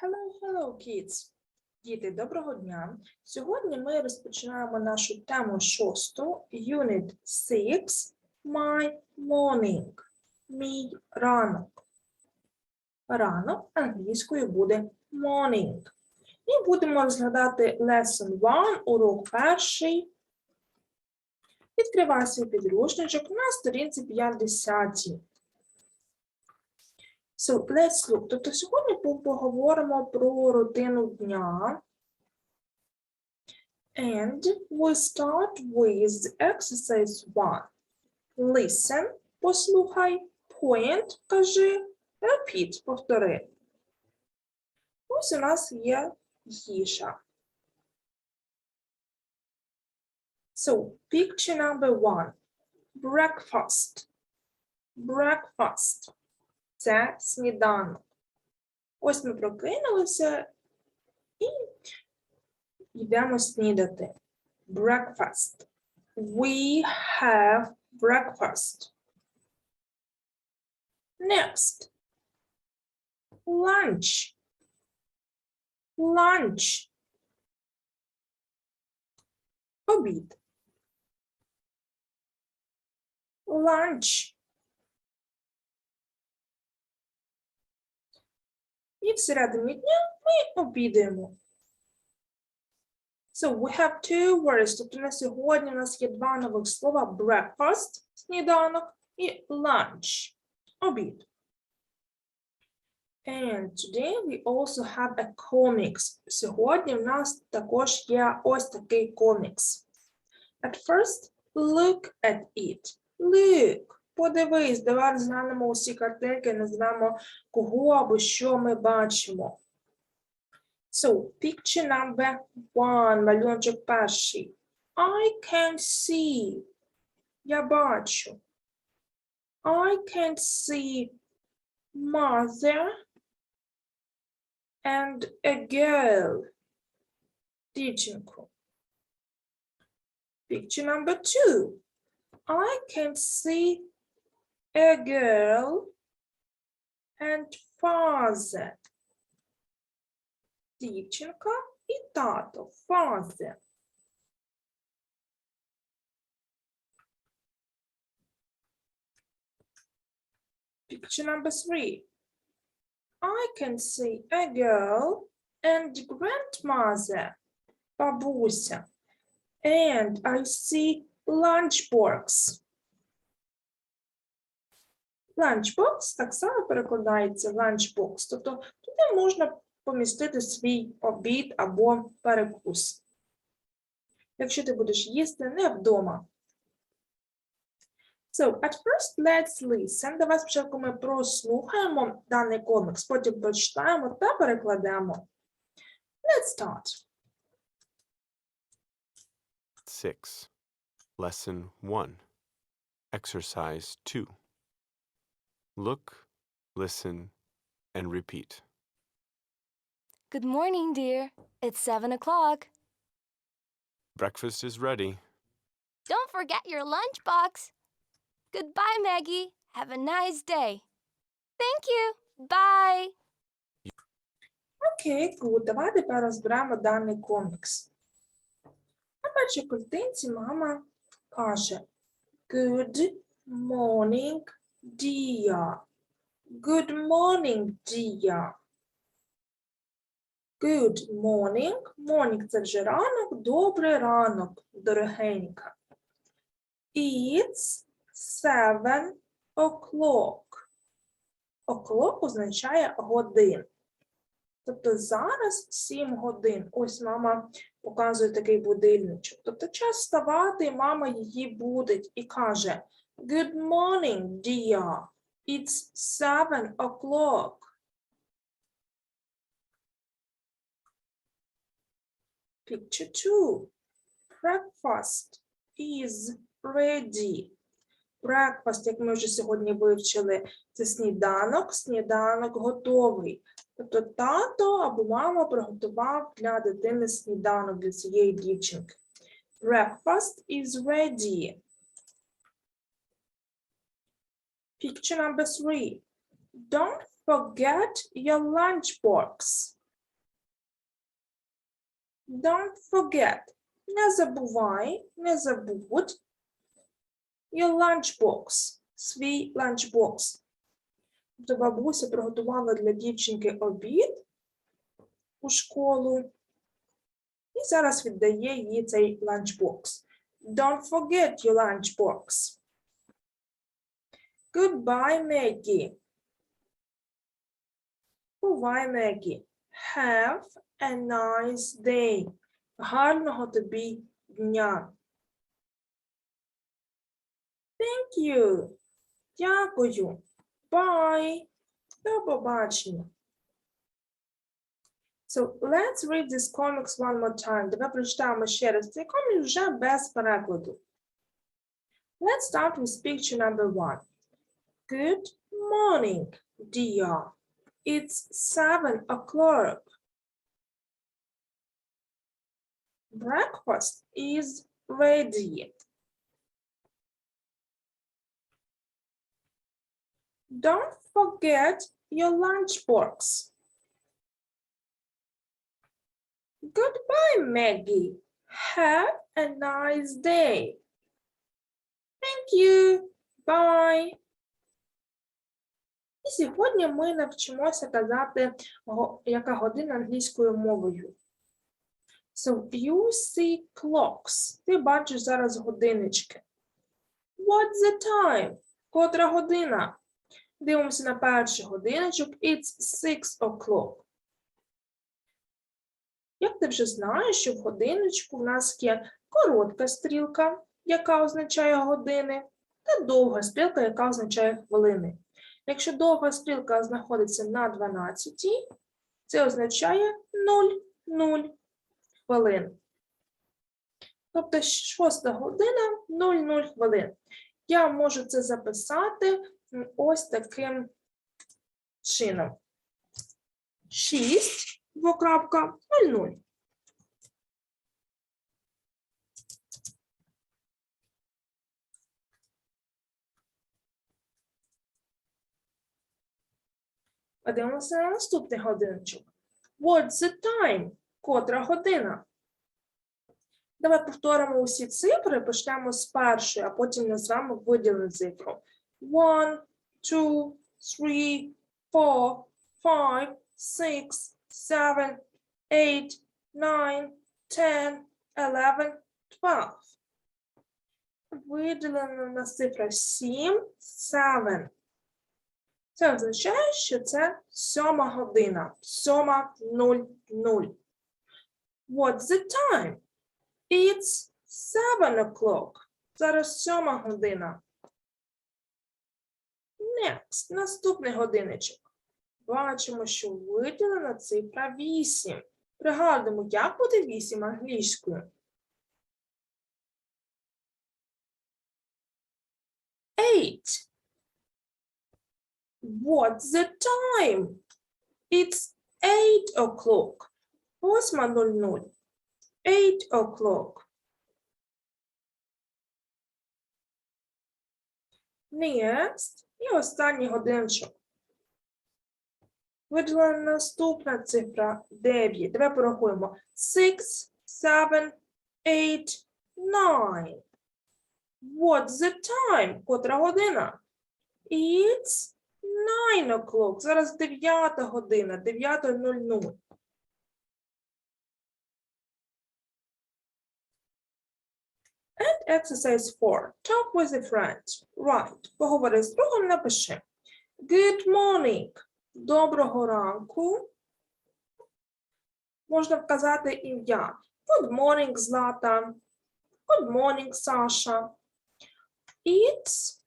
Hello, hello, kids! Діти, доброго дня! Сьогодні ми розпочинаємо нашу тему шосту, Unit 6, My Morning, Мій ранок. Ранок англійською буде morning. І будемо розглядати Lesson 1, урок перший. Відкривай свій підручничок на сторінці 50. So, let's look. Тобто сьогодні по- поговоримо про рутину дня. And we start with exercise 1. Listen, послухай, point, кажи, repeat, повтори. Ось у нас є їжа. So, picture number one. Breakfast. Breakfast Це сніданок. Ось ми прокинулися і йдемо снідати. Breakfast. We have breakfast. Next. Lunch. Lunch. Обід. Lunch. І всередині дня ми обідаємо. So we have two words. Тобто на сьогодні у нас є два нових слова breakfast, сніданок, і lunch, обід. And today we also have a comics. Сьогодні в нас також є ось такий комікс. At first, look at it. Look. Подивись, давай розглянемо усі картинки, назвемо кого або що ми бачимо. So, picture number one, малюночок перший. I can see. Я бачу. I can see mother and a girl. Дівчинку. Picture number two. I can see a girl and father. Дівчинка і тато. Father. Picture number three. I can see a girl and grandmother. Бабуся. And I see lunchbox. Lunchbox так само перекладається lunchbox. Тобто туди можна помістити свій обід або перекус. Якщо ти будеш їсти не вдома. So, at first, let's listen. Давай спочатку ми прослухаємо даний комікс, потім прочитаємо та перекладемо. Let's start. 6. Lesson 1. Exercise 2. Look, listen, and repeat. Good morning, dear. It's seven o'clock. Breakfast is ready. Don't forget your lunchbox. Goodbye, Maggie. Have a nice day. Thank you. Bye. Окей, good. Давай тепер розберемо даний комікс. На першій картинці мама каже Good morning, dear. Good morning, dear. Good morning. Morning – це вже ранок, добрий ранок, дорогенька. It's seven o'clock. O'clock означає годин. Тобто зараз 7 годин. Ось мама показує такий будильничок. Тобто час вставати, мама її будить і каже Good morning, dear. It's 7 o'clock. Picture 2. Breakfast is ready. Breakfast, як ми вже сьогодні вивчили, це сніданок, сніданок готовий. Тобто тато або мама приготував для дитини сніданок для цієї дівчинки. Breakfast is ready. Picture number three. Don't forget your lunchbox. Don't forget. Не забувай, не забудь. Your lunchbox. Свій lunchbox. Тобто бабуся приготувала для дівчинки обід у школу. І зараз віддає їй цей lunchbox. Don't forget your lunchbox. Goodbye, Maggie. Бувай, Мегі. Have a nice day. Гарного тобі дня. Thank you. Дякую. Bye. До побачення. So let's read this comics one more time. Давай прочитаємо ще раз цей комікс вже без перекладу. Let's start with picture number one. Good morning, dear. It's seven o'clock. Breakfast is ready. Don't forget your lunchbox. Goodbye, Maggie. Have a nice day. Thank you. Bye. І сьогодні ми навчимося казати, яка година англійською мовою. So you see clocks. Ти бачиш зараз годиннички. What's the time? Котра година? Дивимося на перший годиночок. It's six o'clock. Як ти вже знаєш, що в годиночку в нас є коротка стрілка, яка означає години, та довга стрілка, яка означає хвилини. Якщо довга стрілка знаходиться на 12, це означає 0, 0 хвилин. Тобто 6 година 00 хвилин. Я можу це записати ось таким чином. 6, двокрапка, 00. Подивимося на наступний годиночок. What's the time? Котра година? Давай повторимо усі цифри, почнемо з першої, а потім назвемо виділену цифру. One, two, three, four, five, six, seven, eight, nine, ten, eleven, twelve. Виділена у нас цифра 7, 7. Це означає, що це сьома година, сьома нуль нуль. What's the time? It's seven o'clock. Зараз сьома година. Next, наступний годиночок. Бачимо, що виділена цифра 8. Пригадуємо, як буде 8 англійською. Eight. What's the time? It's eight o'clock. Восьма нуль нуль. Eight o'clock. Next. І останній годинчик. Виділена наступна цифра 9. Давай порахуємо. 6, 7, 8, 9. What's the time? Котра година? It's 9 o'clock. Зараз 9 година, 9.00. And exercise 4. Talk with a friend. Right. Поговори з другом, напиши. Good morning. Доброго ранку. Можна вказати ім'я. Good morning, Злата. Good morning, Саша. It's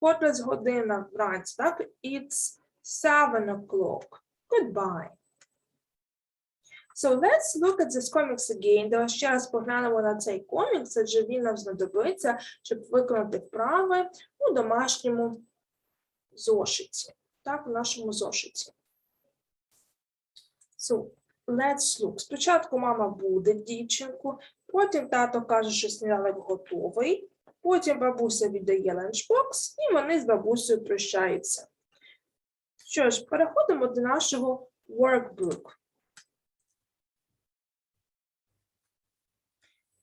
Котра з година вранці, так? It's seven o'clock. Goodbye. So let's look at this comics again. Давай ще раз поглянемо на цей комікс, адже він нам знадобиться, щоб виконати вправи у домашньому зошиті. Так, в нашому зошиті. So, let's look. Спочатку мама буде дівчинку, потім тато каже, що сніданок готовий. Потім бабуся віддає ланчбокс, і вони з бабусею прощаються. Що ж, переходимо до нашого workbook.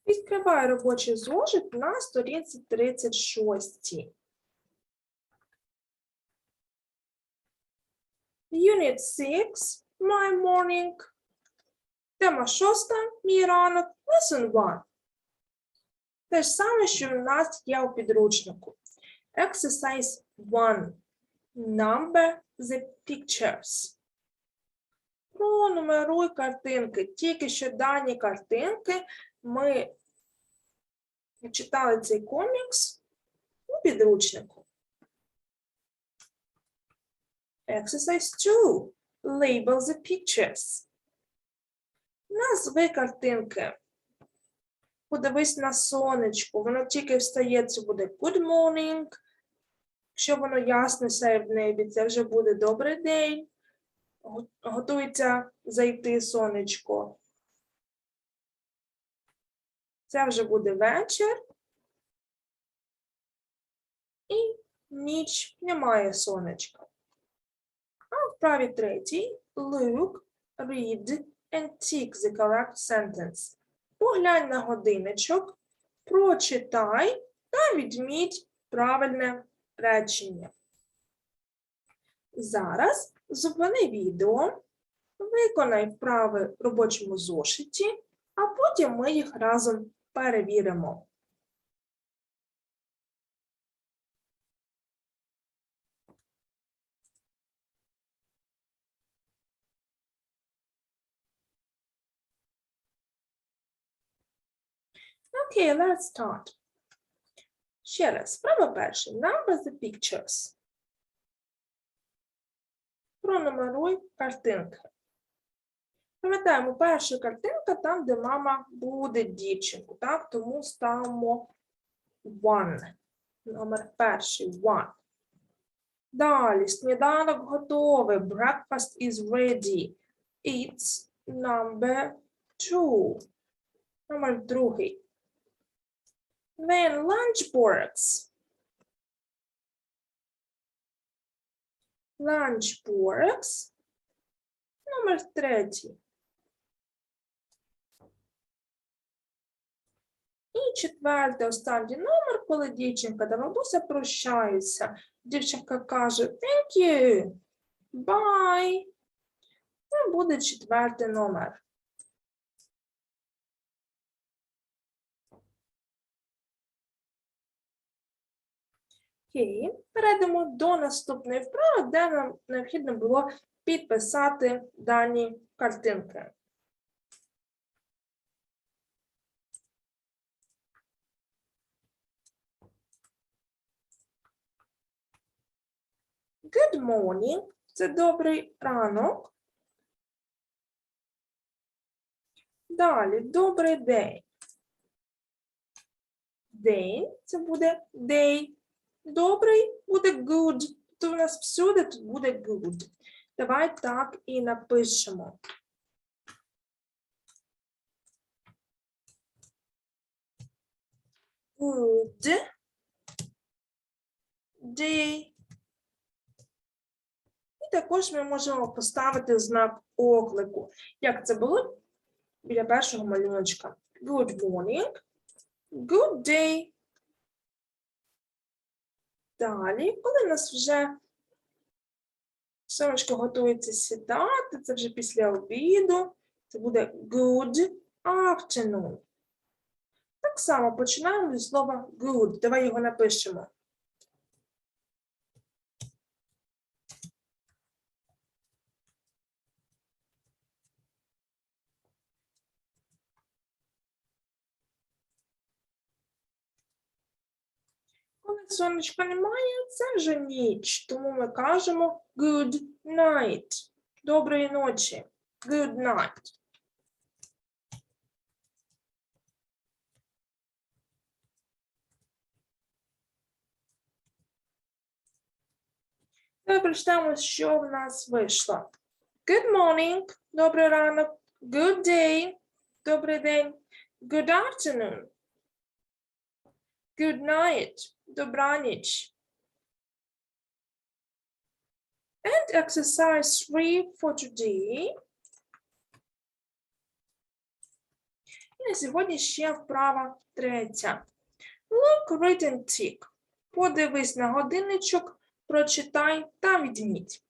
Відкриваю робочий зошит на сторінці 36. Unit 6, My Morning. Тема шоста, мій ранок, Lesson 1. Те ж саме, що в нас є у підручнику. Exercise 1. Number the pictures. Пронумеруй картинки. Тільки що дані картинки ми читали цей комікс у підручнику. Exercise 2. Label the pictures. Назви картинки. Подивись на сонечко, воно тільки встає, це буде good morning. Якщо воно ясне сяє в небі, це вже буде добрий день. Готується зайти сонечко. Це вже буде вечір. І ніч немає сонечка. А в праві третій look, read and tick the correct sentence. Поглянь на годиночок, прочитай та відміть правильне речення. Зараз зупини відео, виконай вправи в робочому зошиті, а потім ми їх разом перевіримо. Okay, let's start. Ще раз, справа перша. Number the pictures. Пронумеруй картинки. Пам'ятаємо, перша картинка там, де мама буде дівчинку, так? Тому ставимо one. Номер перший one. Далі, сніданок готовий. Breakfast is ready. It's number two. Номер другий. Then lunchbox. Lunchbox. Номер третій. І четвертий, останній номер, коли дівчинка та бабуся прощаються. Дівчинка каже Thank you. Bye. Це буде четвертий номер. Окей, перейдемо до наступної вправи, де нам необхідно було підписати дані картинки. Good morning – це добрий ранок. Далі добрий день. День це буде day. Добрий буде good. То у нас всюди буде good. Давай так і напишемо. Good day. І також ми можемо поставити знак оклику. Як це було біля першого малюночка? Good morning. Good day. Далі, коли у нас вже сонечко готується сідати, це вже після обіду, це буде good afternoon. Так само починаємо зі слова good. Давай його напишемо. Сонечка немає, це вже ніч, тому ми кажемо good night. Доброї ночі. Good night. Давай прочитаємо, що в нас вийшло. Good morning. Добрий ранок. Good day. Добрий день. Good afternoon. Good night. Добраніч. And exercise three for today. І на сьогодні ще вправа третя. Look, read and tick. Подивись на годинничок, прочитай та відміть.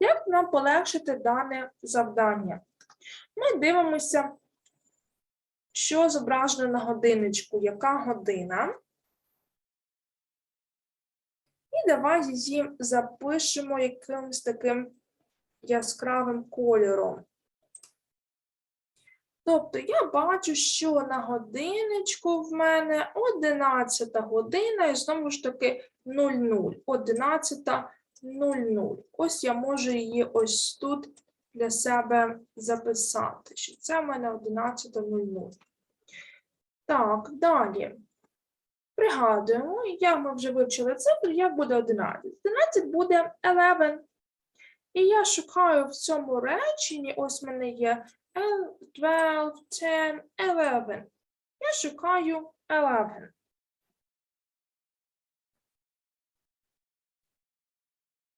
Як нам полегшити дане завдання? Ми дивимося, що зображено на годинничку, яка година. Давай її запишемо якимось таким яскравим кольором. Тобто я бачу, що на годинничку в мене 11 година і знову ж таки 00. 11.00. Ось я можу її ось тут для себе записати, що це в мене 11.00. Так, далі. Пригадуємо, як ми вже вивчили цифру, як буде 11. 11 буде 11. І я шукаю в цьому реченні, ось в мене є 12, 10, 11. Я шукаю 11.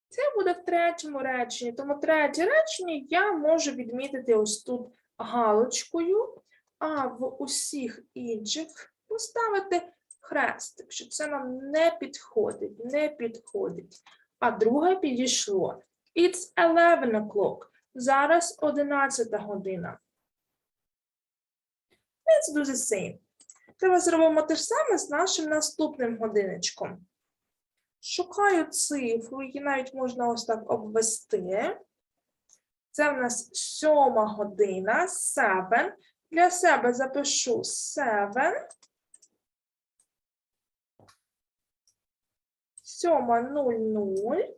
Це буде в третьому реченні. Тому третє речення я можу відмітити ось тут галочкою, а в усіх інших поставити хрестик, що це нам не підходить, не підходить. А друге підійшло. It's 11 o'clock. Зараз 11 година. Let's do the same. Давай зробимо те ж саме з нашим наступним годиночком. Шукаю цифру, її навіть можна ось так обвести. Це в нас сьома година, 7. Для себе запишу 7. Сьома 00.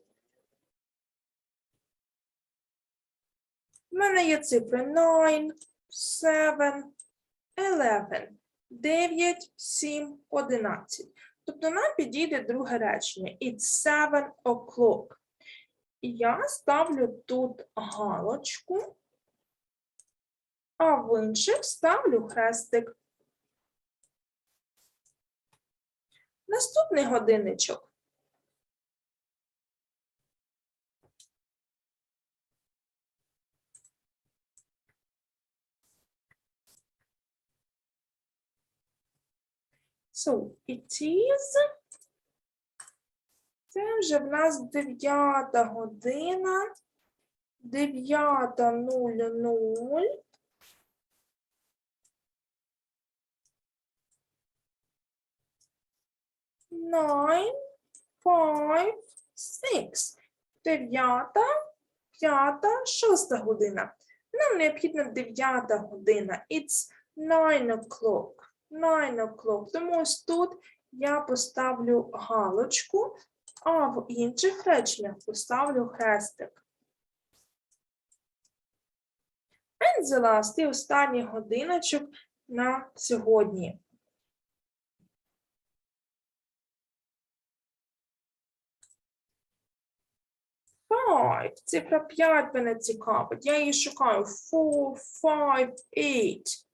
У мене є цифри 9, 7, 11, 9, 7, 11. Тобто нам підійде друге речення. It's 7 o'clock. Я ставлю тут галочку, а в інших ставлю хрестик. Наступний годинничок. So, it is. Це вже в нас дев'ята година. Дев'ята нуль нуль. Nine, five, six. Дев'ята, п'ята, шоста година. Нам необхідна дев'ята година. It's nine o'clock. Nine o'clock. Тому ось тут я поставлю галочку, а в інших реченнях поставлю хрестик. And the last, і останній годиночок на сьогодні. Five. Цифра 5 мене цікавить. Я її шукаю. Four, five, eight.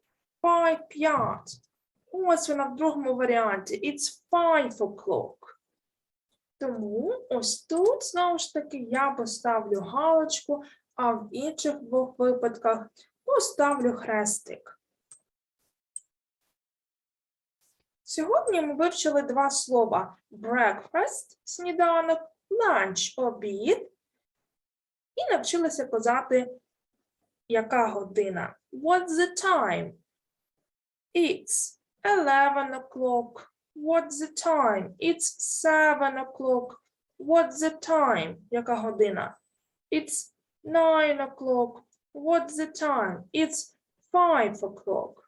Five, 5. Ось вона в другому варіанті. It's five o'clock. Тому ось тут, знову ж таки, я поставлю галочку, а в інших двох випадках поставлю хрестик. Сьогодні ми вивчили два слова: breakfast – сніданок, lunch – обід, і навчилися казати, яка година. What's the time? It's 11 o'clock. What's the time? It's 7 o'clock. What's the time? Яка година? It's 9 o'clock. What's the time? It's 5 o'clock.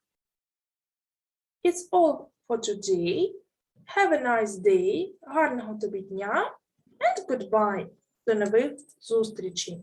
It's all for today. Have a nice day. Гарного тобі дня. And goodbye. До нових зустрічей.